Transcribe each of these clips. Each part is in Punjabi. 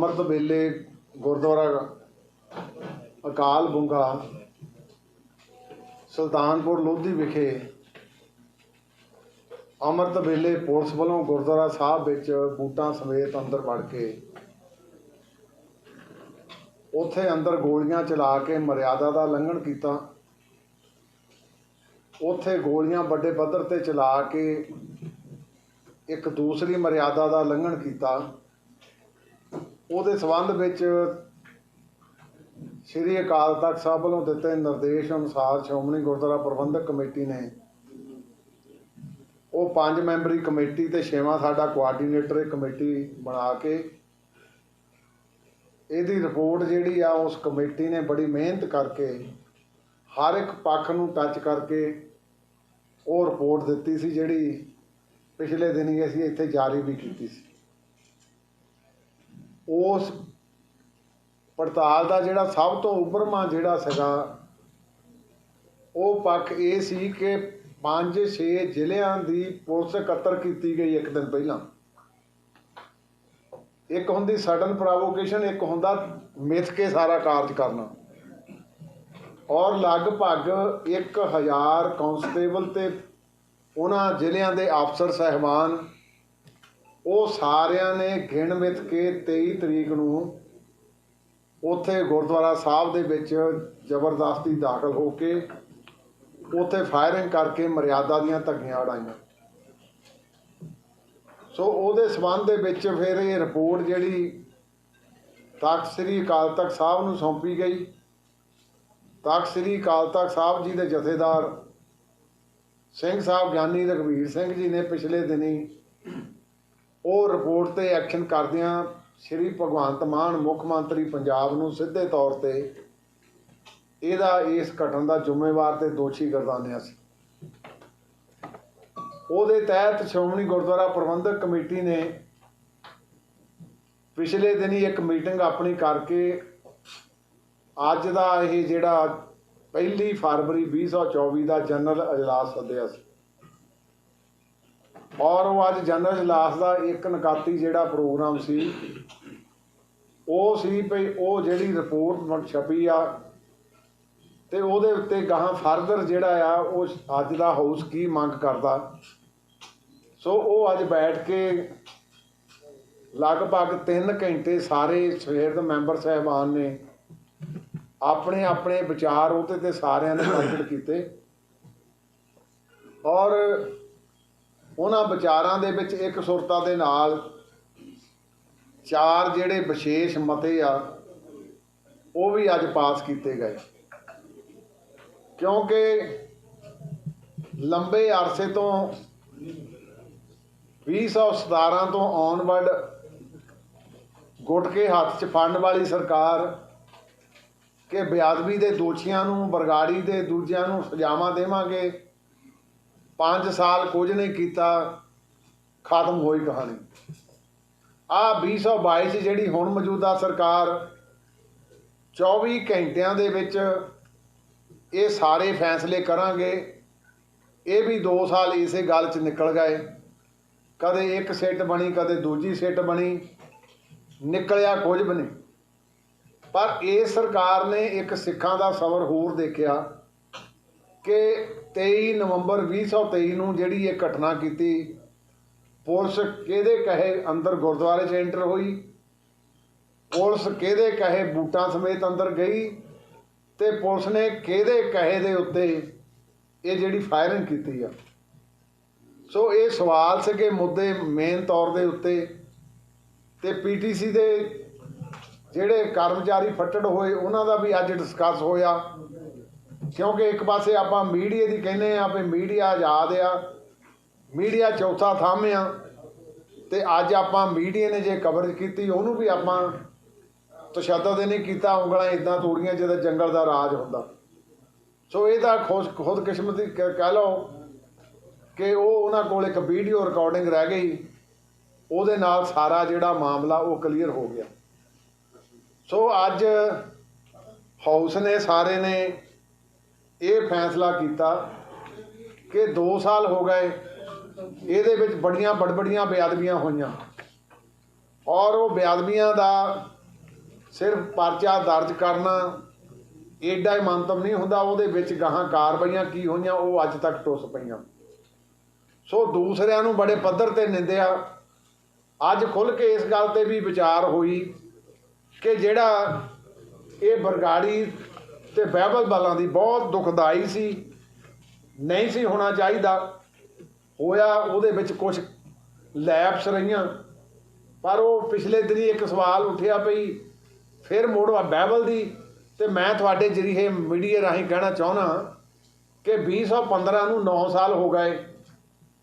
ਅੰਮ੍ਰਿਤ ਵੇਲੇ ਗੁਰਦੁਆਰਾ ਅਕਾਲ ਬੁੰਗਾ ਸੁਲਤਾਨਪੁਰ ਲੋਧੀ ਵਿਖੇ ਅੰਮ੍ਰਿਤ ਵੇਲੇ ਪੁਲਿਸ ਵੱਲੋਂ ਗੁਰਦੁਆਰਾ ਸਾਹਿਬ ਵਿੱਚ ਬੂਟਾਂ ਸਮੇਤ ਅੰਦਰ ਵੜ ਕੇ ਉੱਥੇ ਅੰਦਰ ਗੋਲੀਆਂ ਚਲਾ ਕੇ ਮਰਿਆਦਾ ਦਾ ਲੰਘਣ ਕੀਤਾ। ਉੱਥੇ ਗੋਲੀਆਂ ਵੱਡੇ ਪੱਧਰ ਤੇ ਚਲਾ ਕੇ ਇੱਕ ਦੂਸਰੀ ਮਰਿਆਦਾ ਦਾ ਲੰਘਣ ਕੀਤਾ। ਉਹਦੇ ਸੰਬੰਧ ਵਿੱਚ ਸ੍ਰੀ ਅਕਾਲ ਤਖਤ ਸਾਹਿਬ ਵੱਲੋਂ ਦਿੱਤੇ ਨਿਰਦੇਸ਼ ਅਨੁਸਾਰ ਸ਼੍ਰੋਮਣੀ ਗੁਰਦੁਆਰਾ ਪ੍ਰਬੰਧਕ ਕਮੇਟੀ ਨੇ ਉਹ ਪੰਜ ਮੈਂਬਰੀ ਕਮੇਟੀ ਤੇ ਛੇਵਾਂ ਸਾਡਾ ਕੋਆਰਡੀਨੇਟਰ ਇਹ ਕਮੇਟੀ ਬਣਾ ਕੇ ਇਹਦੀ ਰਿਪੋਰਟ ਜਿਹੜੀ ਆ ਉਸ ਕਮੇਟੀ ਨੇ ਬੜੀ ਮਿਹਨਤ ਕਰਕੇ ਹਰ ਇੱਕ ਪੱਖ ਨੂੰ ਟੱਚ ਕਰਕੇ ਉਹ ਰਿਪੋਰਟ ਦਿੱਤੀ ਸੀ ਜਿਹੜੀ ਪਿਛਲੇ ਦਿਨੀ ਅਸੀਂ ਇੱਥੇ ਜਾਰੀ ਵੀ ਕੀਤੀ ਸੀ। ਉਸ ਪੜਤਾਲ ਦਾ ਜਿਹੜਾ ਸਭ ਤੋਂ ਉੱਪਰਮਾ ਜਿਹੜਾ ਸੀਗਾ, ਉਹ ਪੱਖ ਇਹ ਸੀ ਕਿ 5-6 ਜ਼ਿਲ੍ਹਿਆਂ ਦੀ ਪੁਲਿਸ ਇਕੱਤਰ ਕੀਤੀ ਗਈ ਇੱਕ ਦਿਨ ਪਹਿਲਾਂ। ਇੱਕ ਹੁੰਦੀ ਸਡਨ ਪ੍ਰੋਵੋਕੇਸ਼ਨ ਇੱਕ ਹੁੰਦਾ ਮਿਥ ਕੇ ਸਾਰਾ ਕਾਰਜ ਕਰਨਾ। ਔਰ ਲਗਭਗ 1000 ਕਾਂਸਟੇਬਲ ਤੇ ਉਹਨਾਂ ਜ਼ਿਲ੍ਹਿਆਂ ਦੇ ਅਫਸਰ, ਸਹਿਬਾਨ ਉਹ ਸਾਰਿਆਂ ਨੇ ਗਿਣ ਮਿਤ ਕੇ 23 ਤਰੀਕ ਨੂੰ ਉੱਥੇ ਗੁਰਦੁਆਰਾ ਸਾਹਿਬ ਦੇ ਵਿੱਚ ਜ਼ਬਰਦਸਤੀ ਦਾਖਲ ਹੋ ਕੇ ਉੱਥੇ ਫਾਇਰਿੰਗ ਕਰਕੇ ਮਰਿਆਦਾ ਦੀਆਂ ਧੱਗੀਆਂ ਉਡਾਈਆਂ। ਸੋ ਉਹਦੇ ਸਬੰਧ ਦੇ ਵਿੱਚ ਫਿਰ ਇਹ ਰਿਪੋਰਟ ਜਿਹੜੀ ਤਖਤ ਸ੍ਰੀ ਅਕਾਲ ਤਖਤ ਸਾਹਿਬ ਨੂੰ ਸੌਂਪੀ ਗਈ। ਤਖਤ ਸ੍ਰੀ ਅਕਾਲ ਤਖਤ ਸਾਹਿਬ ਜੀ ਦੇ ਜਥੇਦਾਰ ਸਿੰਘ ਸਾਹਿਬ ਗਿਆਨੀ ਰਘਵੀਰ ਸਿੰਘ ਜੀ ਨੇ ਪਿਛਲੇ ਦਿਨੀ ਉਹ ਰਿਪੋਰਟ ਤੇ ਐਕਸ਼ਨ ਕਰਦਿਆਂ ਸ਼੍ਰੀ ਭਗਵੰਤ ਮਾਨ, ਮੁੱਖ ਮੰਤਰੀ ਪੰਜਾਬ ਨੂੰ ਸਿੱਧੇ ਤੌਰ ਤੇ ਇਹਦਾ, ਇਸ ਘਟਨ ਦਾ ਜ਼ਿੰਮੇਵਾਰ ਤੇ ਦੋਸ਼ੀ ਗਰਦਾਨਿਆ ਸੀ। ਉਹਦੇ ਤਹਿਤ ਸ਼੍ਰੋਮਣੀ ਗੁਰਦੁਆਰਾ ਪ੍ਰਬੰਧਕ ਕਮੇਟੀ ਨੇ ਪਿਛਲੇ ਦਿਨੀ ਇੱਕ ਮੀਟਿੰਗ ਆਪਣੀ ਕਰਕੇ ਅੱਜ ਦਾ ਇਹ ਜਿਹੜਾ ਪਹਿਲੀ ਫਰਵਰੀ 2024 ਦਾ ਜਨਰਲ ਅਜਲਾਸ ਸੱਦਿਆ ਸੀ। ਔਰ ਉਹ ਅੱਜ ਜਨਰਲ ਅਜਲਾਸ ਦਾ ਇੱਕ ਨਕਾਤੀ ਜਿਹੜਾ ਪ੍ਰੋਗਰਾਮ ਸੀ, ਉਹ ਸੀ ਭਈ ਉਹ ਜਿਹੜੀ ਰਿਪੋਰਟ ਛਪੀ ਆ ਤੇ ਉਹਦੇ ਉੱਤੇ ਗਾਹਾਂ ਫਰਦਰ ਜਿਹੜਾ ਆ, ਉਹ ਅੱਜ ਦਾ ਹਾਊਸ ਕੀ ਮੰਗ ਕਰਦਾ। ਸੋ ਉਹ ਅੱਜ ਬੈਠ ਕੇ ਲਗਭਗ 3 ਘੰਟੇ ਸਾਰੇ ਸਵੇਰ ਦੇ ਮੈਂਬਰ ਸਹਿਬਾਨ ਨੇ ਆਪਣੇ ਆਪਣੇ ਵਿਚਾਰ ਉਹਦੇ ਤੇ ਸਾਰਿਆਂ ਨੇ ਪ੍ਰਗਟ ਕੀਤੇ। ਔਰ ਉਹਨਾਂ ਵਿਚਾਰਾਂ ਦੇ ਵਿੱਚ ਇੱਕ ਸੁਰਤਾ ਦੇ ਨਾਲ ਚਾਰ ਜਿਹੜੇ ਵਿਸ਼ੇਸ਼ ਮਤੇ ਆ, ਉਹ ਵੀ ਅੱਜ ਪਾਸ ਕੀਤੇ ਗਏ। ਕਿਉਂਕਿ ਲੰਬੇ ਅਰਸੇ ਤੋਂ 2017 ਤੋਂ ਆਨਵਰਡ ਗੁੱਟ ਕੇ ਹੱਥ 'ਚ ਫੜਨ ਵਾਲੀ ਸਰਕਾਰ ਕਿ ਬਿਆਦਵੀ ਦੇ ਦੋਸ਼ੀਆਂ ਨੂੰ, ਬਰਗਾੜੀ ਦੇ ਦੂਜਿਆਂ ਨੂੰ ਸਜ਼ਾਵਾਂ ਦੇਵਾਂਗੇ 5 ਸਾਲ ਕੁਝ ਨਹੀਂ ਕੀਤਾ, ਖਤਮ ਹੋਈ ਕਹਾਣੀ। ਆ 2022 'ਚ ਜਿਹੜੀ ਹੁਣ ਮੌਜੂਦਾ ਸਰਕਾਰ 24 ਘੰਟਿਆਂ ਦੇ ਵਿੱਚ ਇਹ ਸਾਰੇ ਫੈਸਲੇ ਕਰਾਂਗੇ। ਇਹ ਵੀ 2 ਸਾਲ ਇਸੇ ਗੱਲ 'ਚ ਨਿਕਲ ਗਏ। ਕਦੇ ਇੱਕ ਸਿੱਟ ਬਣੀ, ਕਦੇ ਦੂਜੀ ਸਿੱਟ ਬਣੀ। ਨਿਕਲਿਆ ਕੁਝ ਵੀ ਨਹੀਂ। ਪਰ ਇਹ ਸਰਕਾਰ ਨੇ ਇੱਕ ਸਿੱਖਾਂ ਦਾ ਸਬਰ ਹੋਰ ਦੇਖਿਆ। ਕਿ 23 ਨਵੰਬਰ 2023 ਨੂੰ ਜਿਹੜੀ ਇਹ ਘਟਨਾ ਕੀਤੀ, ਪੁਲਿਸ ਕਿਹਦੇ ਕਹੇ ਅੰਦਰ ਗੁਰਦੁਆਰੇ 'ਚ ਐਂਟਰ ਹੋਈ, ਪੁਲਿਸ ਕਿਹਦੇ ਕਹੇ ਬੂਟਾਂ ਸਮੇਤ ਅੰਦਰ ਗਈ ਤੇ ਪੁਲਿਸ ਨੇ ਕਿਹਦੇ ਕਹੇ ਦੇ ਉੱਤੇ ਇਹ ਜਿਹੜੀ ਫਾਇਰਿੰਗ ਕੀਤੀ ਆ। ਸੋ ਇਹ ਸਵਾਲ ਸੀਗੇ ਮੁੱਦੇ ਮੇਨ ਤੌਰ ਦੇ ਉੱਤੇ ਤੇ ਪੀਟੀਸੀ ਦੇ ਜਿਹੜੇ ਕਰਮਚਾਰੀ ਫੱਟੜ ਹੋਏ, ਉਹਨਾਂ ਦਾ ਵੀ ਅੱਜ ਡਿਸਕਸ ਹੋਇਆ। ਕਿਉਂਕਿ ਇੱਕ ਪਾਸੇ ਆਪਾਂ ਮੀਡੀਆ ਦੀ ਕਹਿੰਦੇ ਆ ਵੀ ਮੀਡੀਆ ਆਜ਼ਾਦ ਆ, ਮੀਡੀਆ ਚੌਥਾ ਥੰਮ ਆ, ਤੇ ਅੱਜ ਆਪਾਂ ਮੀਡੀਆ ਨੇ ਜੇ ਕਵਰੇਜ ਕੀਤੀ, ਉਹਨੂੰ ਵੀ ਆਪਾਂ ਤਸ਼ੱਦਦ ਨਹੀਂ ਕੀਤਾ, ਉਂਗਲਾਂ ਇਦਾਂ ਤੋੜੀਆਂ ਜਦੋਂ ਜੰਗਲ ਦਾ ਰਾਜ ਹੁੰਦਾ। ਸੋ ਇਹ ਤਾਂ ਖੁਦ ਕਿਸਮਤੀ ਕ- ਕਹਿ ਲਓ ਕਿ ਉਹ ਉਹਨਾਂ ਕੋਲ ਇੱਕ ਵੀਡੀਓ ਰਿਕਾਰਡਿੰਗ ਰਹਿ ਗਈ, ਉਹਦੇ ਨਾਲ ਸਾਰਾ ਜਿਹੜਾ ਮਾਮਲਾ ਉਹ ਕਲੀਅਰ ਹੋ ਗਿਆ। ਸੋ ਅੱਜ ਹਾਊਸ ਨੇ ਸਾਰੇ ਨੇ ਇਹ ਫੈਸਲਾ ਕੀਤਾ ਕਿ 2 ਸਾਲ ਹੋ ਗਏ, ਇਹਦੇ ਵਿੱਚ ਬੜੀਆਂ ਬੜਬੜੀਆਂ ਬੇਅਦਬੀਆਂ ਹੋਈਆਂ। ਔਰ ਉਹ ਬੇਅਦਬੀਆਂ ਦਾ ਸਿਰਫ ਪਰਚਾ ਦਰਜ ਕਰਨਾ ਏਡਾ ਹੀ ਮੰਤਵ ਨਹੀਂ ਹੁੰਦਾ, ਉਹਦੇ ਵਿੱਚ ਗਾਹਾਂ ਕਾਰਵਾਈਆਂ ਕੀ ਹੋਈਆਂ, ਉਹ ਅੱਜ ਤੱਕ ਟੁੱਸ ਪਈਆਂ। ਸੋ ਦੂਸਰਿਆਂ ਨੂੰ ਬੜੇ ਪੱਧਰ ਤੇ ਨਿੰਦਿਆ। ਅੱਜ ਖੁੱਲ ਕੇ ਇਸ ਗੱਲ ਤੇ ਵੀ ਵਿਚਾਰ ਹੋਈ ਕਿ ਜਿਹੜਾ ਇਹ ਬਰਗਾੜੀ ਤੇ ਬਹਿਬਲ ਬਾਲਾਂ ਦੀ ਬਹੁਤ ਦੁਖਦਾਈ ਸੀ। ਨਹੀਂ ਸੀ ਹੋਣਾ ਚਾਹੀਦਾ। ਹੋਇਆ ਉਹਦੇ ਵਿੱਚ ਕੁਝ ਲੈਪਸ ਰਹੀਆਂ। ਪਰ ਉਹ ਪਿਛਲੇ ਦਿਨੀ ਇੱਕ ਸਵਾਲ ਉੱਠਿਆ ਪਈ। ਫਿਰ ਮੋੜਵਾ ਬਾਈਬਲ ਦੀ ਤੇ ਮੈਂ ਤੁਹਾਡੇ ਜਰੀਏ ਮੀਡੀਆ ਰਾਹੀਂ ਕਹਿਣਾ ਚਾਹੁੰਦਾ ਕਿ 2015 ਨੂੰ 9 ਸਾਲ ਹੋ ਗਏ।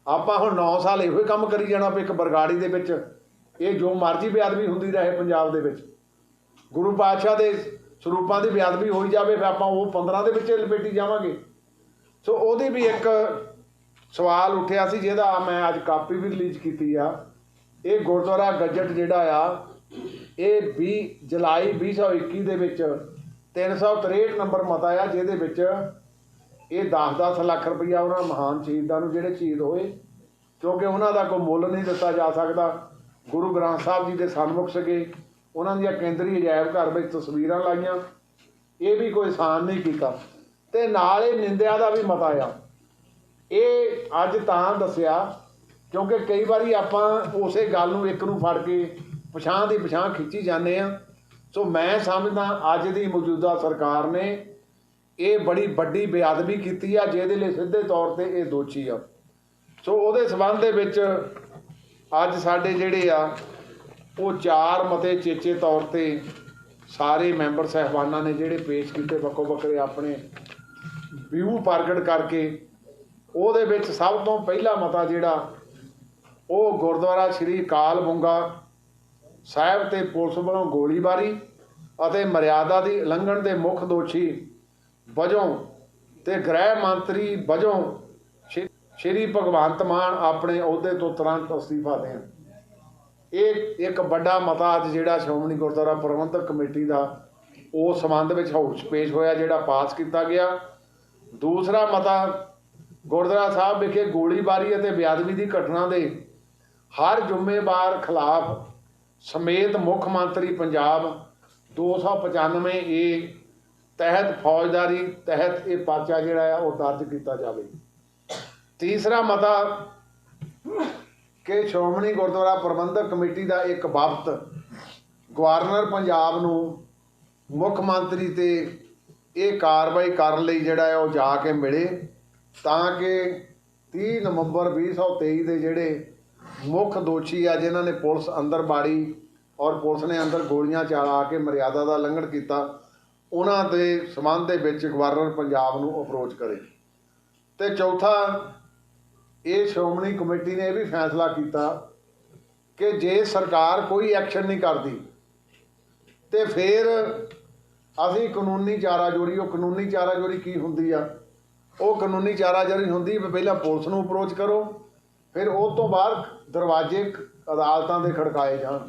ਆਪਾਂ ਹੁਣ 9 ਸਾਲ ਇਹੋ ਹੀ ਕੰਮ ਕਰੀ ਜਾਣਾ ਵੀ ਇੱਕ ਬਰਗਾੜੀ ਦੇ ਵਿੱਚ। ਇਹ ਜੋ ਮਰਜ਼ੀ ਬੇਅਦਬੀ ਹੁੰਦੀ ਰਹੇ ਪੰਜਾਬ ਦੇ ਵਿੱਚ। ਗੁਰੂ ਪਾਤਸ਼ਾਹ ਦੇ ਸਰੂਪਾਂ ਦੀ ਬੇਅਦਬੀ ਹੋਈ ਜਾਵੇ, ਫਿਰ ਆਪਾਂ ਉਹ 15 ਦੇ ਵਿੱਚ ਲਪੇਟੀ ਜਾਵਾਂਗੇ। ਸੋ ਉਹਦੀ ਵੀ ਇੱਕ ਸਵਾਲ ਉੱਠਿਆ ਸੀ, ਜਿਹਦਾ ਮੈਂ ਅੱਜ ਕਾਪੀ ਵੀ ਰਿਲੀਜ਼ ਕੀਤੀ ਆ। ਇਹ ਗੁਰਦੁਆਰਾ ਗੱਜਟ ਜਿਹੜਾ ਆ, ਇਹ 20 ਜੁਲਾਈ 2021 ਦੇ ਵਿੱਚ 363 ਨੰਬਰ ਮਤਾ ਆ, ਜਿਹਦੇ ਵਿੱਚ ਇਹ 10-10 ਲੱਖ ਰੁਪਈਆ ਉਹਨਾਂ ਮਹਾਨ ਸ਼ਹੀਦਾਂ ਨੂੰ ਜਿਹੜੇ ਸ਼ਹੀਦ ਹੋਏ, ਕਿਉਂਕਿ ਉਹਨਾਂ ਦਾ ਕੋਈ ਮੁੱਲ ਨਹੀਂ ਦਿੱਤਾ ਜਾ ਸਕਦਾ। ਗੁਰੂ ਗ੍ਰੰਥ ਸਾਹਿਬ ਜੀ ਦੇ ਸਨਮੁਖ ਸਕੇ ਉਹਨਾਂ ਦੀਆਂ ਕੇਂਦਰੀ ਅਜਾਇਬ ਘਰ ਵਿੱਚ ਤਸਵੀਰਾਂ ਲਾਈਆਂ। ਇਹ ਵੀ ਕੋਈ ਆਸਾਨ ਨਹੀਂ ਕੀਤਾ। ਤੇ ਨਾਲ ਇਹ ਨਿੰਦਿਆ ਦਾ ਵੀ ਮਤਾ ਆ। ਇਹ ਅੱਜ ਤਾਂ ਦੱਸਿਆ, ਕਿਉਂਕਿ ਕਈ ਵਾਰੀ ਆਪਾਂ ਉਸੇ ਗੱਲ ਨੂੰ ਇੱਕ ਨੂੰ ਫੜ ਕੇ ਪਛਾਣ ਦੀ ਪਛਾਣ ਖਿੱਚੀ ਜਾਂਦੇ ਆ। ਸੋ ਮੈਂ ਸਮਝਦਾ ਅੱਜ ਦੀ ਮੌਜੂਦਾ ਸਰਕਾਰ ਨੇ ਇਹ ਬੜੀ ਵੱਡੀ ਬੇਅਦਬੀ ਕੀਤੀ ਆ, ਜਿਹਦੇ ਲਈ ਸਿੱਧੇ ਤੌਰ ਤੇ ਇਹ ਦੋਸ਼ੀ ਆ। ਸੋ ਉਹਦੇ ਸਬੰਧ ਦੇ ਵਿੱਚ ਅੱਜ ਸਾਡੇ ਜਿਹੜੇ ਆ ਉਹ ਚਾਰ ਮਤੇ ਚੇਚੇ ਤੌਰ ਤੇ ਸਾਰੇ ਮੈਂਬਰ ਸਹਿਬਾਨਾਂ ਨੇ ਜਿਹੜੇ ਪੇਸ਼ ਕੀਤੇ ਵੱਖੋ ਵੱਖਰੇ ਆਪਣੇ ਵਿਊ ਪ੍ਰਗਟ ਕਰਕੇ, ਉਹਦੇ ਵਿੱਚ ਸਭ ਤੋਂ ਪਹਿਲਾ ਮਤਾ ਜਿਹੜਾ, ਉਹ ਗੁਰਦੁਆਰਾ ਸ੍ਰੀ ਕਾਲ ਬੁੰਗਾ ਸਾਹਿਬ ਤੇ ਪੁਲਿਸ ਵੱਲੋਂ ਗੋਲੀਬਾਰੀ ਅਤੇ ਮਰਿਆਦਾ ਦੀ ਉਲੰਘਣ ਦੇ ਮੁੱਖ ਦੋਸ਼ੀ ਵਜੋਂ ਤੇ ਗ੍ਰਹਿ ਮੰਤਰੀ ਵਜੋਂ ਸ਼੍ਰੀ- ਸ਼੍ਰੀ ਭਗਵੰਤ ਮਾਨ ਆਪਣੇ ਅਹੁਦੇ ਤੋਂ ਤੁਰੰਤ ਅਸਤੀਫਾ ਦੇਣ। ਇਹ ਇੱਕ ਵੱਡਾ ਮਤਾ ਅੱਜ ਜਿਹੜਾ ਸ਼੍ਰੋਮਣੀ ਗੁਰਦੁਆਰਾ ਪ੍ਰਬੰਧਕ ਕਮੇਟੀ ਦਾ ਉਸ ਸੰਬੰਧ ਵਿੱਚ ਹਾਊਸ ਪੇਸ਼ ਹੋਇਆ, ਜਿਹੜਾ ਪਾਸ ਕੀਤਾ ਗਿਆ। ਦੂਸਰਾ ਮਤਾ, ਗੁਰਦੁਆਰਾ ਸਾਹਿਬ ਵਿਖੇ ਗੋਲੀਬਾਰੀ ਅਤੇ ਬੇਅਦਬੀ ਦੀ ਘਟਨਾ ਦੇ ਹਰ ਜ਼ਿੰਮੇਵਾਰ ਖਿਲਾਫ ਸਮੇਤ ਮੁੱਖ ਮੰਤਰੀ ਪੰਜਾਬ 295 ਏ ਤਹਿਤ ਫੌਜਦਾਰੀ, ਤਹਿਤ ਇਹ ਪਰਚਾ ਜਿਹੜਾ ਆ, ਉਹ ਦਰਜ ਕੀਤਾ ਜਾਵੇ। ਤੀਸਰਾ ਮਤਾ ਕਿ ਸ਼੍ਰੋਮਣੀ ਗੁਰਦੁਆਰਾ ਪ੍ਰਬੰਧਕ ਕਮੇਟੀ ਦਾ ਇੱਕ ਵਫਦ ਗਵਰਨਰ ਪੰਜਾਬ ਨੂੰ ਮੁੱਖ ਮੰਤਰੀ ਤੇ ਇਹ ਕਾਰਵਾਈ ਕਰਨ ਲਈ ਜਿਹੜਾ ਹੈ ਉਹ ਜਾ ਕੇ ਮਿਲੇ ਤਾਂ ਕਿ 30 ਨਵੰਬਰ 2023 ਦੇ ਜਿਹੜੇ ਮੁੱਖ ਦੋਸ਼ੀ ਆ ਜਿਨ੍ਹਾਂ ਨੇ ਪੁਲਿਸ ਅੰਦਰ ਬਾੜੀ ਔਰ ਪੁਲਿਸ ਨੇ ਅੰਦਰ ਗੋਲੀਆਂ ਚਲਾ ਕੇ ਮਰਿਆਦਾ ਦਾ ਲੰਘਣ ਕੀਤਾ, ਉਹਨਾਂ ਦੇ ਸਬੰਧ ਦੇ ਵਿੱਚ ਗਵਰਨਰ ਪੰਜਾਬ ਨੂੰ ਅਪਰੋਚ ਕਰੇ। ਤੇ ਚੌਥਾ ਇਹ ਸ਼੍ਰੋਮਣੀ ਕਮੇਟੀ ਨੇ ਇਹ ਵੀ ਫੈਸਲਾ ਕੀਤਾ ਕਿ ਜੇ ਸਰਕਾਰ ਕੋਈ ਐਕਸ਼ਨ ਨਹੀਂ ਕਰਦੀ ਤੇ ਫਿਰ ਅਸੀਂ ਕਾਨੂੰਨੀ ਚਾਰਾਜੋਰੀ, ਉਹ ਕਾਨੂੰਨੀ ਚਾਰਾਜੋਰੀ ਕੀ ਹੁੰਦੀ ਆ? ਉਹ ਕਾਨੂੰਨੀ ਚਾਰਾਜੋਰੀ ਹੁੰਦੀ ਵੀ ਪਹਿਲਾਂ ਪੁਲਿਸ ਨੂੰ ਅਪਰੋਚ ਕਰੋ, ਫਿਰ ਉਹ ਤੋਂ ਬਾਅਦ ਦਰਵਾਜ਼ੇ ਅਦਾਲਤਾਂ ਦੇ ਖੜਕਾਏ ਜਾਣ।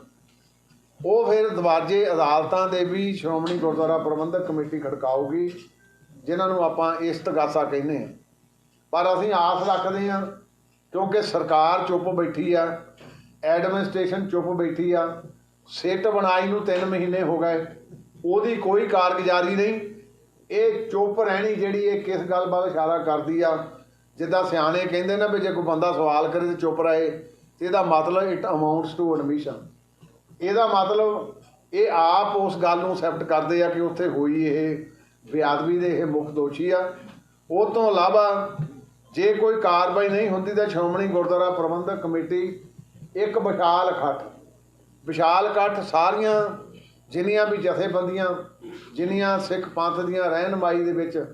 ਉਹ ਫਿਰ ਦਰਵਾਜ਼ੇ ਅਦਾਲਤਾਂ ਦੇ ਵੀ ਸ਼੍ਰੋਮਣੀ ਗੁਰਦੁਆਰਾ ਪ੍ਰਬੰਧਕ ਕਮੇਟੀ ਖੜਕਾਊਗੀ, ਜਿਨ੍ਹਾਂ ਨੂੰ ਆਪਾਂ ਇਸਤਗਾਸਾ ਕਹਿੰਦੇ ਹਾਂ। ਪਰ ਅਸੀਂ ਆਸ ਰੱਖਦੇ ਹਾਂ ਕਿਉਂਕਿ ਸਰਕਾਰ ਚੁੱਪ ਬੈਠੀ ਆ, ਐਡਮਿਨਿਸਟ੍ਰੇਸ਼ਨ ਚੁੱਪ ਬੈਠੀ ਆ, ਸਿੱਟ ਬਣਾਈ ਨੂੰ 3 ਮਹੀਨੇ ਹੋ ਗਏ, ਉਹਦੀ ਕੋਈ ਕਾਰਗੁਜ਼ਾਰੀ ਨਹੀਂ। ਇਹ ਚੁੱਪ ਰਹਿਣੀ ਜਿਹੜੀ ਇਹ ਕਿਸ ਗੱਲ ਵੱਲ ਇਸ਼ਾਰਾ ਕਰਦੀ ਆ, ਜਿੱਦਾਂ ਸਿਆਣੇ ਕਹਿੰਦੇ ਨੇ ਵੀ ਜੇ ਕੋਈ ਬੰਦਾ ਸਵਾਲ ਕਰੇ ਤੇ ਚੁੱਪ ਰਹੇ ਤੇ ਇਹਦਾ ਮਤਲਬ ਇਟ ਅਮਾਉਂਟਸ ਟੂ ਐਡਮਿਸ਼ਨ ਇਹਦਾ ਮਤਲਬ ਇਹ ਆਪ ਉਸ ਗੱਲ ਨੂੰ ਐਕਸੈਪਟ ਕਰਦੇ ਆ ਕਿ ਉੱਥੇ ਹੋਈ ਇਹ ਬੇਅਦਬੀ ਦੇ ਇਹ ਮੁੱਖ ਦੋਸ਼ੀ ਆ। ਉਹ ਤੋਂ ਇਲਾਵਾ ਜੇ ਕੋਈ ਕਾਰਵਾਈ ਨਹੀਂ ਹੁੰਦੀ ਤਾਂ ਸ਼੍ਰੋਮਣੀ ਗੁਰਦੁਆਰਾ ਪ੍ਰਬੰਧਕ ਕਮੇਟੀ ਇੱਕ ਵਿਸ਼ਾਲ ਇਕੱਠ। ਵਿਸ਼ਾਲ ਇਕੱਠ ਸਾਰੀਆਂ ਜਿੰਨੀਆਂ ਵੀ ਜਥੇਬੰਦੀਆਂ, ਜਿੰਨੀਆਂ ਸਿੱਖ ਪੰਥ ਦੀਆਂ ਰਹਿਨਮਾਈ ਦੇ ਵਿੱਚ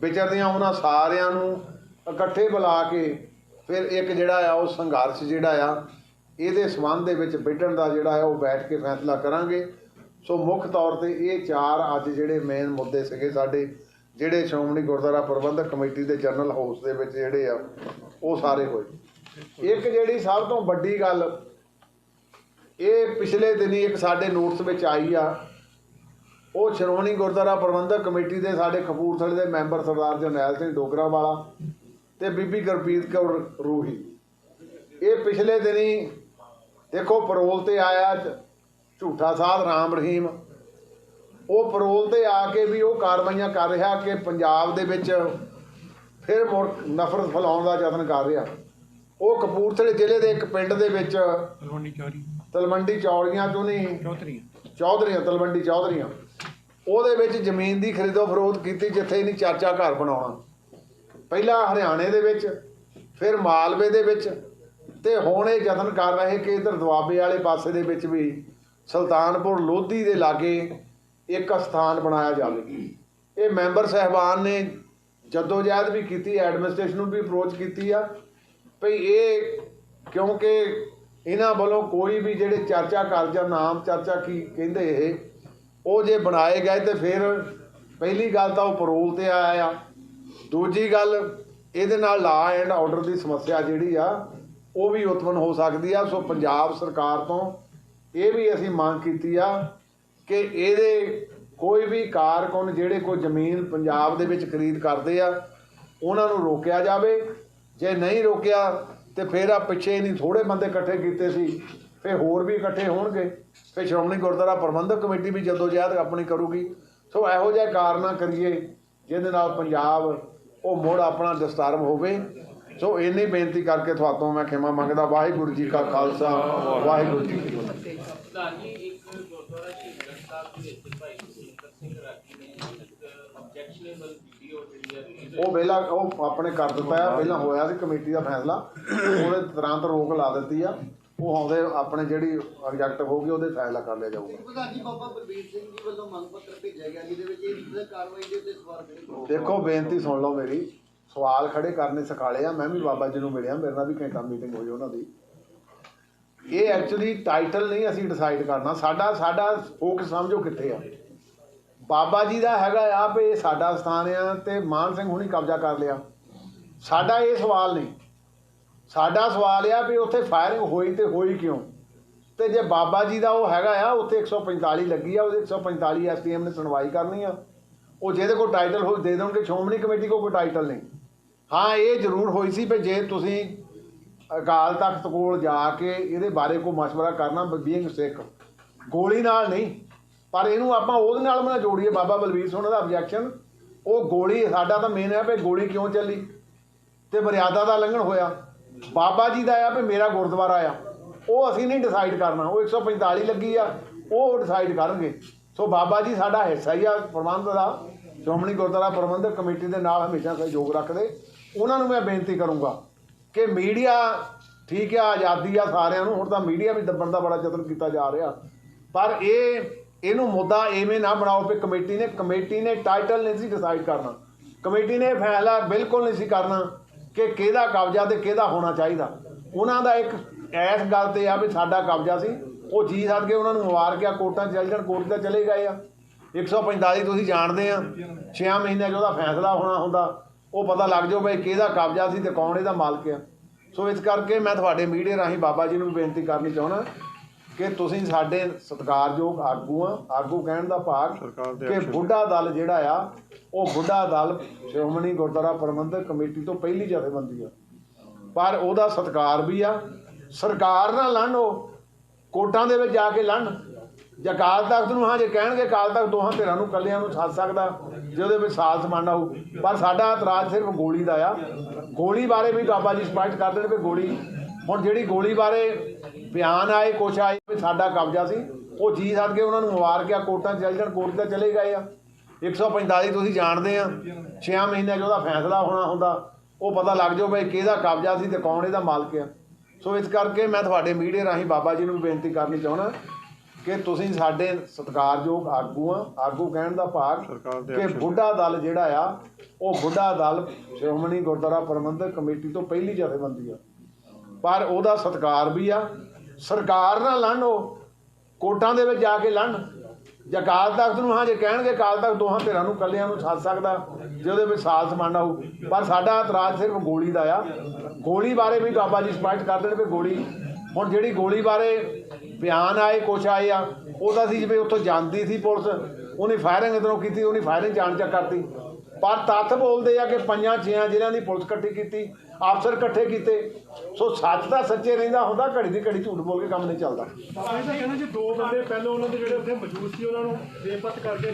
ਵਿਚਰਦੀਆਂ, ਉਹਨਾਂ ਸਾਰਿਆਂ ਨੂੰ ਇਕੱਠੇ ਬੁਲਾ ਕੇ ਫਿਰ ਇੱਕ ਜਿਹੜਾ ਆ, ਉਹ ਸੰਘਰਸ਼ ਜਿਹੜਾ ਆ, ਇਹਦੇ ਸਬੰਧ ਦੇ ਵਿੱਚ ਬਿਟਣ ਦਾ ਜਿਹੜਾ ਆ, ਉਹ ਬੈਠ ਕੇ ਫੈਸਲਾ ਕਰਾਂਗੇ। ਸੋ ਮੁੱਖ ਤੌਰ ਤੇ ਇਹ ਚਾਰ ਅੱਜ ਜਿਹੜੇ ਮੇਨ ਮੁੱਦੇ ਸੀਗੇ ਸਾਡੇ। ਜਿਹੜੇ ਸ਼੍ਰੋਮਣੀ ਗੁਰਦੁਆਰਾ ਪ੍ਰਬੰਧਕ ਕਮੇਟੀ ਦੇ ਜਨਰਲ ਹਾਊਸ ਦੇ ਵਿੱਚ ਜਿਹੜੇ ਆ, ਉਹ ਸਾਰੇ ਹੋਏ। ਇੱਕ ਜਿਹੜੀ ਸਭ ਤੋਂ ਵੱਡੀ ਗੱਲ, ਇਹ ਪਿਛਲੇ ਦਿਨੀ ਇੱਕ ਸਾਡੇ ਨੋਟਸ ਵਿੱਚ ਆਈ ਆ, ਉਹ ਸ਼੍ਰੋਮਣੀ ਗੁਰਦੁਆਰਾ ਪ੍ਰਬੰਧਕ ਕਮੇਟੀ ਦੇ ਸਾਡੇ ਕਪੂਰਥਲੇ ਦੇ ਮੈਂਬਰ ਸਰਦਾਰ ਜਰਨੈਲ ਸਿੰਘ ਡੋਗਰਾ ਵਾਲਾ ਤੇ ਬੀਬੀ ਗੁਰਪ੍ਰੀਤ ਕੌਰ ਰੂਹੀ। ਇਹ ਪਿਛਲੇ ਦਿਨੀ ਦੇਖੋ ਪਰੋਲ ਤੇ ਆਇਆ ਝ- ਝੂਠਾ ਸਾਧ ਰਾਮ ਰਹੀਮ। ਉਹ ਪਰੋਲ ਤੇ ਆ ਕੇ ਵੀ ਉਹ ਕਾਰਵਾਈਆਂ ਕਰ ਰਿਹਾ ਕਿ ਪੰਜਾਬ ਦੇ ਵਿੱਚ ਫਿਰ ਮੁੜ ਨਫ਼ਰਤ ਫੈਲਾਉਣ ਦਾ ਯਤਨ ਕਰ ਰਿਹਾ। ਉਹ ਕਪੂਰਥਲੇ ਜ਼ਿਲ੍ਹੇ ਦੇ ਇੱਕ ਪਿੰਡ ਦੇ ਵਿੱਚ ਤਲਵੰਡੀ ਚੌਰੀ। ਤਲਵੰਡੀ ਚੌੜੀਆਂ ਚੋਂ ਨਹੀਂ ਚੌਧਰੀ ਚੌਧਰੀਆਂ ਤਲਵੰਡੀ ਚੌਧਰੀਆਂ। ਉਹਦੇ ਵਿੱਚ ਜ਼ਮੀਨ ਦੀ ਖਰੀਦੋ ਫਰੋਖਤ ਕੀਤੀ ਜਿੱਥੇ ਇਹਨੇ ਚਾਚਾ ਘਰ ਬਣਾਉਣਾ। ਪਹਿਲਾਂ ਹਰਿਆਣੇ ਦੇ ਵਿੱਚ ਫਿਰ ਮਾਲਵੇ ਦੇ ਵਿੱਚ ਤੇ ਹੁਣ ਇਹ ਯਤਨ ਕਰ ਰਹੇ ਕਿ ਇਧਰ ਦੁਆਬੇ ਵਾਲੇ ਪਾਸੇ ਦੇ ਵਿੱਚ ਵੀ ਸੁਲਤਾਨਪੁਰ ਲੋਧੀ ਦੇ ਲਾਗੇ ਇੱਕ ਸਥਾਨ ਬਣਾਇਆ ਜਾਵੇ। ਇਹ ਮੈਂਬਰ ਸਹਿਬਾਨ ਨੇ ਜਦੋਜਹਿਦ ਵੀ ਕੀਤੀ, ਐਡਮਿਨਿਸਟ੍ਰੇਸ਼ਨ ਨੂੰ ਵੀ ਅਪਰੋਚ ਕੀਤੀ ਆ। ਭਈ ਇਹ ਕਿਉਂਕਿ ਇਹਨਾਂ ਵੱਲੋਂ ਕੋਈ ਵੀ ਜਿਹੜੇ ਚਰਚਾ ਕਰ ਜਾਂ ਨਾਮ ਚਰਚਾ ਕੀ ਕਹਿੰਦੇ ਇਹ, ਉਹ ਜੇ ਬਣਾਏ ਗਏ ਤੇ ਫਿਰ ਪਹਿਲੀ ਗੱਲ ਤਾਂ ਉਹ ਪਰੋਲ ਤੇ ਆਇਆ ਆ। ਦੂਜੀ ਗੱਲ, ਇਹਦੇ ਨਾਲ ਲਾ ਐਂਡ ਆਰਡਰ ਦੀ ਸਮੱਸਿਆ ਜਿਹੜੀ ਆ, ਉਹ ਵੀ ਉਤਪਨ ਹੋ ਸਕਦੀ ਆ। ਸੋ ਪੰਜਾਬ ਸਰਕਾਰ ਤੋਂ ਇਹ ਵੀ ਅਸੀਂ ਮੰਗ ਕੀਤੀ ਆ ਕਿ ਇਹਦੇ ਕੋਈ ਵੀ ਕਾਰਕੁਨ ਜਿਹੜੇ ਕੋਈ ਜ਼ਮੀਨ ਪੰਜਾਬ ਦੇ ਵਿੱਚ ਖਰੀਦ ਕਰਦੇ ਆ, ਉਹਨਾਂ ਨੂੰ ਰੋਕਿਆ ਜਾਵੇ। ਜੇ ਨਹੀਂ ਰੋਕਿਆ, ਤੇ ਫਿਰ ਆ ਪਿੱਛੇ ਨਹੀਂ ਥੋੜੇ ਬੰਦੇ ਇਕੱਠੇ ਕੀਤੇ ਸੀ, ਫਿਰ ਹੋਰ ਵੀ ਇਕੱਠੇ ਹੋਣਗੇ। ਫਿਰ ਸ਼੍ਰੋਮਣੀ ਗੁਰਦੁਆਰਾ ਪ੍ਰਬੰਧਕ ਕਮੇਟੀ ਵੀ ਜਦੋਂ ਜਹਿਦ ਆਪਣੀ ਕਰੂਗੀ। ਸੋ ਇਹੋ ਜਿਹੇ ਕਾਰਨਾ ਕਰੀਏ, ਜਿਹਦੇ ਨਾਲ ਪੰਜਾਬ, ਉਹ ਮੁੜ ਆਪਣਾ ਡਿਸਟਰਬ ਹੋਵੇ। ਸੋ ਇੰਨੀ ਬੇਨਤੀ ਕਰਕੇ ਤੁਹਾਤੋਂ ਮੈਂ ਖਿਮਾ ਮੰਗਦਾ, ਵਾਹਿਗੁਰੂ ਜੀ ਕਾ ਖਾਲਸਾ, ਵਾਹਿਗੁਰੂ ਜੀ ਕੀ ਫਤਿਹ। ਪ੍ਰਧਾਨ ਜੀ ਇੱਕ ਗੁਰਦੁਆਰਾ ਸ਼ਹੀਦਗੰਜ ਸਾਹਿਬ ਦੇ ਵਿੱਚ ਭਾਈ ਸੁਰਿੰਦਰ ਸਿੰਘ ਰਾਗੀ ਨੇ ਇੱਕ ਆਬਜੈਕਸ਼ਨੇਬਲ ਵੀਡੀਓ ਜਿਹੜੀ ਹੈ release ਉਹ ਵੇਲਾ ਉਹ ਆਪਣੇ ਕਰ ਦਿੱਤਾ ਆ ਪਹਿਲਾਂ ਹੋਇਆ ਸੀ ਕਮੇਟੀ ਦਾ ਫੈਸਲਾ। ਉਹਦੇ ਤੁਰੰਤ ਰੋਕ ਲਾ ਦਿੱਤੀ ਆ। ਉਹ ਆਉਂਦੇ ਆਪਣੇ ਜਿਹੜੀ ਰਿਜੈਕਟ ਹੋਊਗੀ ਉਹਦੇ ਫੈਸਲਾ ਕਰ ਲਿਆ ਜਾਊਗਾ। ਪ੍ਰਧਾਨ ਜੀ ਬਾਬਾ ਬਲਬੀਰ ਸਿੰਘ ਜੀ ਵੱਲੋਂ ਮੰਗ ਪੱਤਰ ਭੇਜਿਆ ਗਿਆ ਜਿਹਦੇ ਵਿੱਚ ਇਹ ਵਿਧਾਨ ਕਾਰਵਾਈ ਦੇ ਉੱਤੇ ਸਵਾਲ ਖੜੇ ਕੀਤੇ। ਦੇਖੋ ਬੇਨਤੀ ਸੁਣ ਲਓ ਮੇਰੀ। ਸਵਾਲ ਖੜੇ ਕਰਨੇ ਸਿਖਾਲੇ ਆ। ਮੈਂ ਵੀ ਬਾਬਾ ਜੀ ਨੂੰ ਮਿਲਿਆ। ਮੇਰੇ ਨਾਲ ਵੀ ਘੰਟਾ ਮੀਟਿੰਗ ਹੋਈ ਉਹਨਾਂ ਦੀ। ਇਹ ਐਕਚੁਅਲੀ ਟਾਈਟਲ ਨਹੀਂ ਅਸੀਂ ਡਿਸਾਈਡ ਕਰਨਾ। ਸਾਡਾ ਸਾਡਾ ਫੋਕਸ ਸਮਝੋ ਕਿੱਥੇ ਆ। ਬਾਬਾ ਜੀ ਦਾ ਹੈਗਾ ਆ ਵੀ ਇਹ ਸਾਡਾ ਸਥਾਨ ਆ ਤੇ ਮਾਨ ਸਿੰਘ ਹੁਣੀ ਕਬਜ਼ਾ ਕਰ ਲਿਆ। ਸਾਡਾ ਇਹ ਸਵਾਲ ਨਹੀਂ। ਸਾਡਾ ਸਵਾਲ ਆ ਵੀ ਉੱਥੇ ਫਾਇਰਿੰਗ ਹੋਈ ਤੇ ਹੋਈ ਕਿਉਂ? ਤੇ ਜੇ ਬਾਬਾ ਜੀ ਦਾ ਉਹ ਹੈਗਾ ਆ, ਉੱਥੇ 145 ਲੱਗੀ ਆ, ਉਹਦੇ 145 ਐਸਟੀਐਮ ਨੇ ਸੁਣਵਾਈ ਕਰਨੀ ਆ। ਉਹ ਜਿਹਦੇ ਕੋਲ ਟਾਈਟਲ ਹੋ ਦੇ ਦੇਣਗੇ। ਸ਼੍ਰੋਮਣੀ ਕਮੇਟੀ ਕੋਲ ਕੋਈ ਟਾਈਟਲ ਨਹੀਂ। ਹਾਂ, ਇਹ ਜ਼ਰੂਰ ਹੋਈ ਸੀ ਵੀ ਜੇ ਤੁਸੀਂ ਅਕਾਲ ਤਖਤ ਕੋਲ ਜਾ ਕੇ ਇਹਦੇ ਬਾਰੇ ਕੋਈ ਮਸ਼ਵਰਾ ਕਰਨਾ ਬੀਇੰਗ ਸਿੱਖ। ਗੋਲੀ ਨਾਲ ਨਹੀਂ, ਪਰ ਇਹਨੂੰ ਆਪਾਂ ਉਹਦੇ ਨਾਲ ਬਣਾ ਜੋੜੀਏ। ਬਾਬਾ ਬਲਵੀਰ ਸਿੰਘ ਦਾ ਆਬਜੈਕਸ਼ਨ ਉਹ ਗੋਲੀ, ਸਾਡਾ ਤਾਂ ਮੇਨ ਹੈ ਵੀ ਗੋਲੀ ਕਿਉਂ ਚੱਲੀ? ਤੇ ਮਰਿਆਦਾ ਦਾ ਲੰਘਣ ਹੋਇਆ। ਬਾਬਾ ਜੀ ਦਾ ਆ ਵੀ ਮੇਰਾ ਗੁਰਦੁਆਰਾ ਆ। ਉਹ ਅਸੀਂ ਨਹੀਂ ਡਿਸਾਈਡ ਕਰਨਾ। ਉਹ 145 ਲੱਗੀ ਆ, ਉਹ ਡਿਸਾਈਡ ਕਰਨਗੇ। ਸੋ ਬਾਬਾ ਜੀ ਸਾਡਾ ਹਿੱਸਾ ਹੀ ਆ ਪ੍ਰਬੰਧ ਦਾ। ਸ਼੍ਰੋਮਣੀ ਗੁਰਦੁਆਰਾ ਪ੍ਰਬੰਧਕ ਕਮੇਟੀ ਦੇ ਨਾਲ ਹਮੇਸ਼ਾ ਸਹਿਯੋਗ ਰੱਖਦੇ। ਉਹਨਾਂ ਨੂੰ ਮੈਂ ਬੇਨਤੀ ਕਰੂੰਗਾ ਕਿ ਮੀਡੀਆ, ਠੀਕ ਆ, ਆਜ਼ਾਦੀ ਆ ਸਾਰਿਆਂ ਨੂੰ, ਹੁਣ ਤਾਂ ਮੀਡੀਆ ਵੀ ਦੱਬਣ ਦਾ ਬੜਾ ਯਤਨ ਕੀਤਾ ਜਾ ਰਿਹਾ। ਪਰ ਇਹ, ਇਹਨੂੰ ਮੁੱਦਾ ਐਵੇਂ ਨਾ ਬਣਾਓ ਕਿ ਕਮੇਟੀ ਨੇ ਕਮੇਟੀ ਨੇ ਟਾਈਟਲ ਨਹੀਂ ਸੀ ਡਿਸਾਈਡ ਕਰਨਾ। ਕਮੇਟੀ ਨੇ ਇਹ ਫੈਸਲਾ ਬਿਲਕੁਲ ਨਹੀਂ ਸੀ ਕਰਨਾ ਕਿ ਕਿਹਦਾ ਕਬਜ਼ਾ ਤੇ ਕਿਹਦਾ ਹੋਣਾ ਚਾਹੀਦਾ। ਉਹਨਾਂ ਦਾ ਇੱਕ ਐਸ ਗੱਲ ਤੇ ਆ ਵੀ ਸਾਡਾ ਕਬਜ਼ਾ ਸੀ। ਉਹ ਜੀ ਸੱਦ ਕੇ ਉਹਨਾਂ ਨੂੰ ਮੁਬਾਰਕਿਆ ਕੋਰਟਾਂ 'ਚ ਚੱਲ ਜਾਣ, ਕੋਰਟ ਤਾਂ ਚਲੇ ਗਏ ਆ। 145 ਤੁਸੀਂ ਜਾਣਦੇ ਆ 6 ਮਹੀਨਿਆਂ 'ਚ ਉਹਦਾ ਫੈਸਲਾ ਹੋਣਾ ਹੁੰਦਾ। ਉਹ ਪਤਾ ਲੱਗ ਜਾਓ ਬਈ ਕਿਹਦਾ ਕਬਜ਼ਾ ਸੀ ਤੇ ਕੌਣ ਇਹਦਾ ਮਾਲਕ ਆ। ਸੋ ਇਸ ਕਰਕੇ ਮੈਂ ਤੁਹਾਡੇ ਮੀਡੀਆ ਰਾਹੀਂ ਬਾਬਾ ਜੀ ਨੂੰ ਬੇਨਤੀ ਕਰਨੀ ਚਾਹੁੰਦਾ ਕਿ ਤੁਸੀਂ ਸਾਡੇ ਸਤਿਕਾਰਯੋਗ ਆਗੂ ਆ। ਆਗੂ ਕਹਿਣ ਦਾ ਭਾਗ ਕਿ ਬੁੱਢਾ ਦਲ ਜਿਹੜਾ ਆ ਉਹ ਬੁੱਢਾ ਦਲ ਸ਼੍ਰੋਮਣੀ ਗੁਰਦੁਆਰਾ ਪ੍ਰਬੰਧਕ ਕਮੇਟੀ ਤੋਂ ਪਹਿਲੀ ਜਥੇਬੰਦੀ ਆ। ਪਰ ਉਹਦਾ ਸਤਿਕਾਰ ਵੀ ਆ। ਸਰਕਾਰ ਨਾਲ ਲੜਨ ਉਹ ਕੋਰਟਾਂ ਦੇ ਵਿੱਚ ਜਾ ਕੇ ਲੜਨ। ਜੇ ਅਕਾਲ ਤਖਤ ਨੂੰ ਹਾਂ ਜੇ ਕਹਿਣਗੇ, ਅਕਾਲ ਤਖਤ ਦੋਹਾਂ ਧਿਰਾਂ ਨੂੰ ਕੱਲਿਆਂ ਨੂੰ ਛੱਡ ਸਕਦਾ, ਜੇ ਉਹਦੇ ਵਿੱਚ ਸਾਲ ਸਮਾਨਾ ਹੋ ਪਰ ਸਾਡਾ ਇਤਰਾਜ਼ ਸਿਰਫ ਗੋਲੀ ਦਾ ਆ। ਗੋਲੀ ਬਾਰੇ ਵੀ ਬਾਬਾ ਜੀ ਸਪਸ਼ਟ ਕਰ ਦੇਣ ਵੀ ਗੋਲੀ, ਹੁਣ ਜਿਹੜੀ ਗੋਲੀ ਬਾਰੇ ਬਿਆਨ ਆਏ, ਕੁਛ ਆਏ, ਵੀ ਸਾਡਾ ਕਬਜ਼ਾ ਸੀ, ਉਹ ਜੀ ਸੱਦ ਕੇ ਉਹਨਾਂ ਨੂੰ ਮੁਬਾਰਕਿਆ ਕੋਰਟਾਂ 'ਚ ਚੱਲ ਜਾਣ, ਕੋਰਟ ਤਾਂ ਚਲੇ ਗਏ ਆ। 145 ਤੁਸੀਂ ਜਾਣਦੇ ਆ 6 ਮਹੀਨਿਆਂ 'ਚ ਉਹਦਾ ਫੈਸਲਾ ਹੋਣਾ ਹੁੰਦਾ, ਉਹ ਪਤਾ ਲੱਗ ਜਾਓ ਬਈ ਕਿਹਦਾ ਕਬਜ਼ਾ ਸੀ ਤੇ ਕੌਣ ਇਹਦਾ ਮਾਲਕ ਆ। ਸੋ ਇਸ ਕਰਕੇ ਮੈਂ ਤੁਹਾਡੇ ਮੀਡੀਆ ਰਾਹੀਂ ਬਾਬਾ ਜੀ ਨੂੰ ਵੀ ਬੇਨਤੀ ਕਰਨੀ ਚਾਹੁੰਦਾ ਕਿ ਤੁਸੀਂ ਸਾਡੇ ਸਤਿਕਾਰਯੋਗ ਆਗੂ ਆ ਆਗੂ ਕਹਿਣ ਦਾ ਭਾਗ ਕਿ ਬੁੱਢਾ ਦਲ ਜਿਹੜਾ ਆ ਉਹ ਬੁੱਢਾ ਦਲ ਸ਼੍ਰੋਮਣੀ ਗੁਰਦੁਆਰਾ ਪ੍ਰਬੰਧਕ ਕਮੇਟੀ ਤੋਂ ਪਹਿਲੀ ਜਥੇਬੰਦੀ ਆ। ਪਰ ਉਹਦਾ ਸਤਿਕਾਰ ਵੀ ਆ। ਸਰਕਾਰ ਨਾਲ ਲੜਨ ਉਹ ਕੋਰਟਾਂ ਦੇ ਵਿੱਚ ਜਾ ਕੇ ਲੜਨ। ਜੇ ਅਕਾਲ ਤਖਤ ਨੂੰ ਹਾਂ ਜੇ ਕਹਿਣਗੇ ਅਕਾਲ ਤਖਤ ਦੋਹਾਂ ਧਿਰਾਂ ਨੂੰ ਕੱਲਿਆਂ ਨੂੰ ਛੱਡ ਸਕਦਾ ਜੇ ਉਹਦੇ ਵਿੱਚ ਸਾਲ ਸਮਾਨਾ ਹੋ ਪਰ ਸਾਡਾ ਇਤਰਾਜ਼ ਸਿਰਫ ਗੋਲੀ ਦਾ ਆ। ਗੋਲੀ ਬਾਰੇ ਵੀ ਬਾਬਾ ਜੀ ਸਪਸ਼ਟ ਕਰ ਦੇਣ ਵੀ ਗੋਲੀ। ਹੁਣ ਜਿਹੜੀ ਗੋਲੀ ਬਾਰੇ ਬਿਆਨ ਆਏ ਕੁਛ ਆਏ ਆ ਉਹਦਾ ਸੀ ਜਿਵੇਂ ਉੱਥੋਂ ਜਾਂਦੀ ਸੀ ਪੁਲਿਸ ਉਹਨੇ ਫਾਇਰਿੰਗ ਇਧਰੋਂ ਕੀਤੀ ਉਹਨੇ ਫਾਇਰਿੰਗ ਜਾਣ ਚੱਕ ਕਰਤੀ। ਪਰ ਤੱਥ ਬੋਲਦੇ ਆ ਕਿ ਪੰਜਾਂ ਛਿਆਂ ਜ਼ਿਲ੍ਹਿਆਂ ਦੀ ਪੁਲਿਸ ਇਕੱਠੀ ਕੀਤੀ ਅਫਸਰ ਇਕੱਠੇ ਕੀਤੇ। ਸੋ ਸੱਚ ਤਾਂ ਸੱਚੇ ਰਹਿੰਦਾ ਹੁੰਦਾ ਘੜੀ ਦੀ ਘੜੀ ਝੂਠ ਬੋਲ ਕੇ ਕੰਮ ਨਹੀਂ ਚੱਲਦਾ। ਬਾਬਾ ਜੀ ਦਾ ਕਹਿਣਾ ਜੀ ਦੋ ਬੰਦੇ ਪਹਿਲਾਂ ਉਹਨਾਂ ਦੇ ਜਿਹੜੇ ਉੱਥੇ ਮੌਜੂਦ ਸੀ ਉਹਨਾਂ ਨੂੰ ਬੇਪਤ ਕਰਕੇ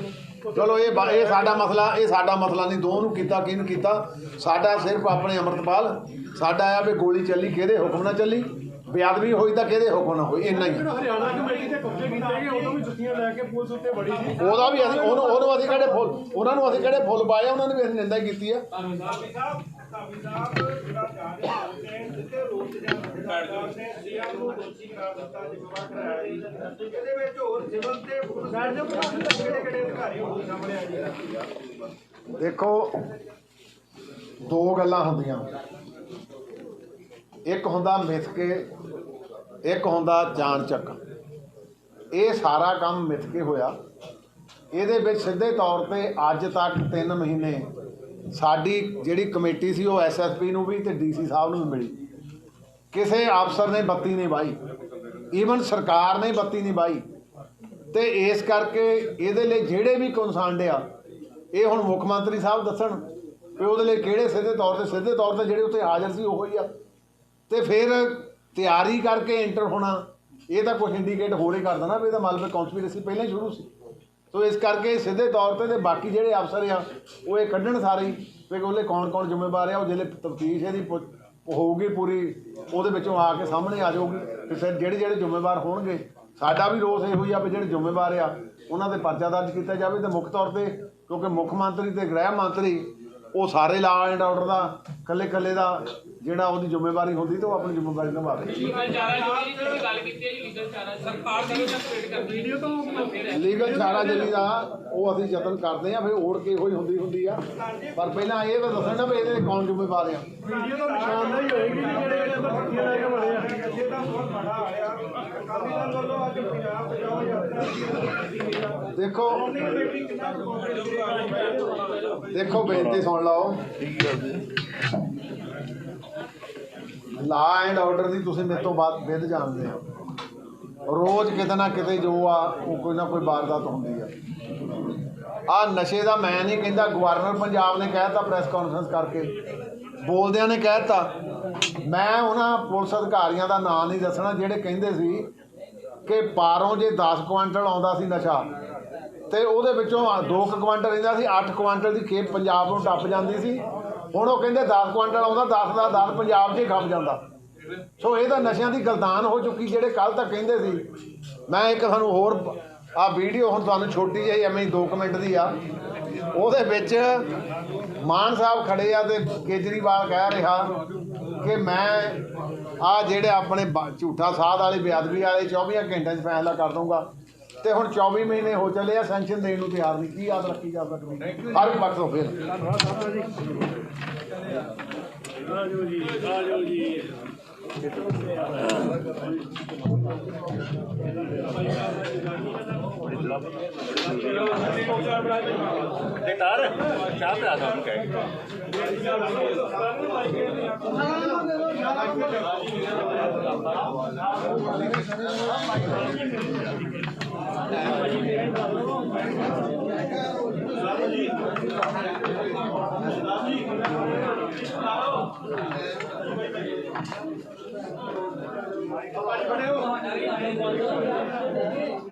ਚਲੋ ਇਹ ਇਹ ਸਾਡਾ ਮਸਲਾ ਇਹ ਸਾਡਾ ਮਸਲਾ ਨਹੀਂ ਦੋ ਨੂੰ ਕੀਤਾ ਕਿਹਨੂੰ ਕੀਤਾ? ਸਾਡਾ ਸਿਰਫ ਆਪਣੇ ਅੰਮ੍ਰਿਤਪਾਲ ਸਾਡਾ ਆ ਵੀ ਗੋਲੀ ਚੱਲੀ ਕਿਹਦੇ ਹੁਕਮ ਨਾਲ ਚੱਲੀ? ਬੇਅਦਬੀ ਹੋਈ ਤਾਂ ਕਿਹਦੇ ਹੁਕਮ ਨਾਲ ਹੋਈ? ਇੰਨਾ ਹੀ। ਆ। ਹਰਿਆਣਾ ਕਮੇਟੀ ਦੇ ਕਬਜ਼ੇ ਕੀਤੇ ਗਏ ਉਦੋਂ ਵੀ ਜੁੱਤੀਆਂ ਲੈ ਕੇ ਪੁਲਿਸ ਉੱਤੇ ਬੜੀ ਸੀ। ਉਹਦਾ ਵੀ ਅਸੀਂ ਉਹਨੂੰ ਉਹਨੂੰ ਅਸੀਂ ਕਿਹੜੇ ਫੁੱਲ ਉਹਨਾਂ ਨੂੰ ਅਸੀਂ ਕਿਹੜੇ ਫੁੱਲ ਪਾਏ ਆ, ਉਹਨਾਂ ਨੇ ਵੀ ਅਸੀਂ ਨਿੰਦਾ ਹੀ ਕੀਤੀ ਆ। ਇਹਦੇ ਵਿੱਚ ਹੋਰ ਸਿਵਲ ਤੇ ਪੁਲਿਸ ਦੇ ਕਿਹੜੇ ਕਿਹੜੇ ਅਧਿਕਾਰੀ ਹੋਰ ਸਾਹਮਣੇ ਆ ਜੀ? ਦੇਖੋ ਦੋ ਗੱਲਾਂ ਹੁੰਦੀਆਂ। ਇੱਕ ਹੁੰਦਾ ਮਿਥ ਕੇ ਇੱਕ ਹੁੰਦਾ ਜਾਣ ਚੱਕ। ਇਹ ਸਾਰਾ ਕੰਮ ਮਿੱਥ ਕੇ ਹੋਇਆ। ਇਹਦੇ ਵਿੱਚ ਸਿੱਧੇ ਤੌਰ ਤੇ ਅੱਜ ਤੱਕ 3 ਮਹੀਨੇ ਸਾਡੀ ਜਿਹੜੀ ਕਮੇਟੀ ਸੀ, ਉਹ ਐਸਐਸਪੀ ਨੂੰ ਵੀ ਤੇ ਡੀਸੀ ਸਾਹਿਬ ਨੂੰ ਵੀ ਮਿਲੀ। ਕਿਸੇ ਅਫਸਰ ਨੇ ਬੱਤੀ ਨਹੀਂ ਬਾਈ। ਈਵਨ ਸਰਕਾਰ ਨੇ ਬੱਤੀ ਨਹੀਂ ਬਾਈ। ਤੇ ਇਸ ਕਰਕੇ ਇਹਦੇ ਲਈ ਜਿਹੜੇ ਵੀ ਕਨਸਰਨਡ ਆ, ਇਹ ਹੁਣ ਮੁੱਖ ਮੰਤਰੀ ਸਾਹਿਬ ਦੱਸਣ ਕਿ ਉਹਦੇ ਲਈ ਕਿਹੜੇ ਸਿੱਧੇ ਤੌਰ ਤੇ, ਸਿੱਧੇ ਤੌਰ ਤੇ ਜਿਹੜੇ ਉੱਥੇ ਹਾਜ਼ਰ ਸੀ, ਉਹ ਹੀ ਆ। ਤੇ ਫਿਰ ਤਿਆਰੀ ਕਰਕੇ ਐਂਟਰ ਹੋਣਾ, ਇਹ ਤਾਂ ਕੁਝ ਇੰਡੀਕੇਟ ਹੋਰ ਹੀ ਕਰਦਾ ਨਾ ਵੀ ਇਹਦਾ ਮਤਲਬ ਕਨਸਪੀਰੇਸੀ ਪਹਿਲਾਂ ਹੀ ਸ਼ੁਰੂ ਸੀ। ਸੋ ਇਸ ਕਰਕੇ ਸਿੱਧੇ ਤੌਰ ਤੇ ਤੇ ਬਾਕੀ ਜਿਹੜੇ ਅਫਸਰ ਆ, ਉਹ ਇਹ ਕੱਢਣ ਸਾਰੇ ਹੀ ਵੀ ਉਹਲੇ ਕੌਣ ਕੌਣ ਜ਼ਿੰਮੇਵਾਰ ਆ, ਉਹ ਜਿਹੜੇ ਤਫਤੀਸ਼ ਇਹਦੀ ਪੁ- ਹੋਊਗੀ ਪੂਰੀ, ਉਹਦੇ ਵਿੱਚੋਂ ਆ ਕੇ ਸਾਹਮਣੇ ਆ ਜਾਊਗੀ। ਤੇ ਫਿਰ ਜਿਹੜੇ ਜਿਹੜੇ ਜ਼ਿੰਮੇਵਾਰ ਹੋਣਗੇ, ਸਾਡਾ ਵੀ ਰੋਸ ਇਹੋ ਹੀ ਆ ਵੀ ਜਿਹੜੇ ਜ਼ਿੰਮੇਵਾਰ ਆ, ਉਹਨਾਂ ਦੇ ਪਰਚਾ ਦਰਜ ਕੀਤਾ ਜਾਵੇ। ਤੇ ਮੁੱਖ ਤੌਰ ਤੇ ਕਿਉਂਕਿ ਮੁੱਖ ਮੰਤਰੀ ਤੇ ਗ੍ਰਹਿ ਮੰਤਰੀ, ਉਹ ਸਾਰੇ ਲਾ ਐਂਡ ਆਰਡਰ ਦਾ ਕੱਲੇ ਕੱਲੇ ਦਾ ਜਿਹੜਾ ਉਹਦੀ ਜ਼ਿੰਮੇਵਾਰੀ ਹੁੰਦੀ ਤੇ ਉਹ ਆਪਣੀ ਜ਼ਿੰਮੇਵਾਰੀ ਨਿਭਾਵੇ ਲੀਗਲ ਚਾਰਾ ਜਿਹੜੀ ਤੁਸੀਂ ਗੱਲ ਕੀਤੀ ਹੈ ਲੀਗਲ ਚਾਰਾ। ਸਰਕਾਰ ਦੀ ਉਹ ਅਸੀਂ ਯਤਨ ਕਰਦੇ ਆ ਫਿਰ ਓੜ ਕੇ ਇਹੋ ਹੀ ਹੁੰਦੀ ਹੁੰਦੀ ਆ। ਪਰ ਪਹਿਲਾਂ ਇਹ ਤਾਂ ਦੱਸਣ ਵੀ ਇਹਦੇ ਕੌਣ ਜ਼ਿੰਮੇਵਾਰ ਆ। ਵੀਡੀਓ ਤੋਂ ਨਿਸ਼ਾਨਦਾਹੀ ਹੋਏਗੀ ਕਿ ਜਿਹੜੇ ਜਿਹੜੇ ਅੰਦਰ ਜੁੱਤੀਆਂ ਲੈ ਕੇ ਵੜੇ ਆ। ਅੱਗੇ ਤਾਂ ਬਹੁਤ ਬੜਾ ਆਇਆ ਅਕਾਲੀ ਦਲ ਵੱਲੋਂ ਅੱਜ ਪੰਜਾਬ ਬਚਾਓ ਯਾਤਰਾ ਦੇਖੋ ਦੇਖੋ ਬੇਨਤੀ ਸੁਣ ਲਓ। ਲਾ ਐਂਡ ਆਰਡਰ ਦੀ ਤੁਸੀਂ ਮੇਰੇ ਤੋਂ ਬਾਅਦ ਵਿਦ ਜਾਣਦੇ ਹੋ। ਰੋਜ਼ ਕਿਤੇ ਨਾ ਕਿਤੇ ਜੋ ਆ, ਉਹ ਕੋਈ ਨਾ ਕੋਈ ਵਾਰਦਾਤ ਹੁੰਦੀ ਆ। ਆ ਨਸ਼ੇ ਦਾ ਮੈਂ ਨਹੀਂ ਕਹਿੰਦਾ, ਗਵਰਨਰ ਪੰਜਾਬ ਨੇ ਕਹਿਤਾ ਪ੍ਰੈਸ ਕਾਨਫਰੰਸ ਕਰਕੇ। ਬੋਲਦਿਆਂ ਨੇ ਕਹਿਤਾ ਮੈਂ ਉਹਨਾਂ ਪੁਲਿਸ ਅਧਿਕਾਰੀਆਂ ਦਾ ਨਾਂ ਨਹੀਂ ਦੱਸਣਾ, ਜਿਹੜੇ ਕਹਿੰਦੇ ਸੀ ਕਿ ਪਾਰੋਂ ਜੇ 10 ਕੁਆਂਟਲ ਆਉਂਦਾ ਸੀ ਨਸ਼ਾ, ਤੇ ਉਹਦੇ ਵਿੱਚੋਂ 2 ਕੁਆਂਟਲ ਰਹਿੰਦਾ ਸੀ 8 ਕੁਆਂਟਲ ਦੀ ਖੇਪ ਪੰਜਾਬ ਨੂੰ ਟੱਪ ਜਾਂਦੀ ਸੀ। ਹੁਣ ਉਹ ਕਹਿੰਦੇ 10 ਕੁਆਂਟਲ ਆਉਂਦਾ 10 ਦਾ 10 ਪੰਜਾਬ 'ਚ ਹੀ ਖੱਪ ਜਾਂਦਾ। ਸੋ ਇਹ ਤਾਂ ਨਸ਼ਿਆਂ ਦੀ ਗਲਦਾਨ ਹੋ ਚੁੱਕੀ, ਜਿਹੜੇ ਕੱਲ ਤੱਕ ਕਹਿੰਦੇ ਸੀ। ਮੈਂ ਇੱਕ ਤੁਹਾਨੂੰ ਹੋਰ ਆ ਵੀਡੀਓ ਹੁਣ ਤੁਹਾਨੂੰ ਛੋਟੀ ਜਿਹੀ, ਐਵੇਂ 2 ਮਿੰਟ ਦੀ ਆ। ਉਹਦੇ ਵਿੱਚ ਮਾਨ ਸਾਹਿਬ ਖੜੇ ਆ ਤੇ ਕੇਜਰੀਵਾਲ ਕਹਿ ਰਿਹਾ ਕਿ ਮੈਂ ਆ ਜਿਹੜੇ ਆਪਣੇ ਬ- ਝੂਠਾ ਸਾਧ ਵਾਲੇ, ਬੇਅਦਬੀ ਵਾਲੇ 24 ਘੰਟਿਆਂ 'ਚ ਫੈਸਲਾ ਕਰ ਦੂੰਗਾ ਤੇ ਹੁਣ 24 ਮਹੀਨੇ ਹੋ ਚੱਲੇ ਆ ਸੈਂਕਸ਼ਨ ਦੇਣ ਨੂੰ ਤਿਆਰ ਨਹੀਂ। ਕੀ ਯਾਦ ਰੱਖੀ ਜਾ। ਸਕਦੀ ਹਰ ਇੱਕ ਪੱਖ ਤੋਂ ਫਿਰ। ਆਜੋ ਜੀ ਆਜੋ ਜੀ ਤਾਰ ਚਾਹ ਪਿਆ ਕਹਿ ਬਾਬਾ ਜੀ। ਬਣੇ ਹੋ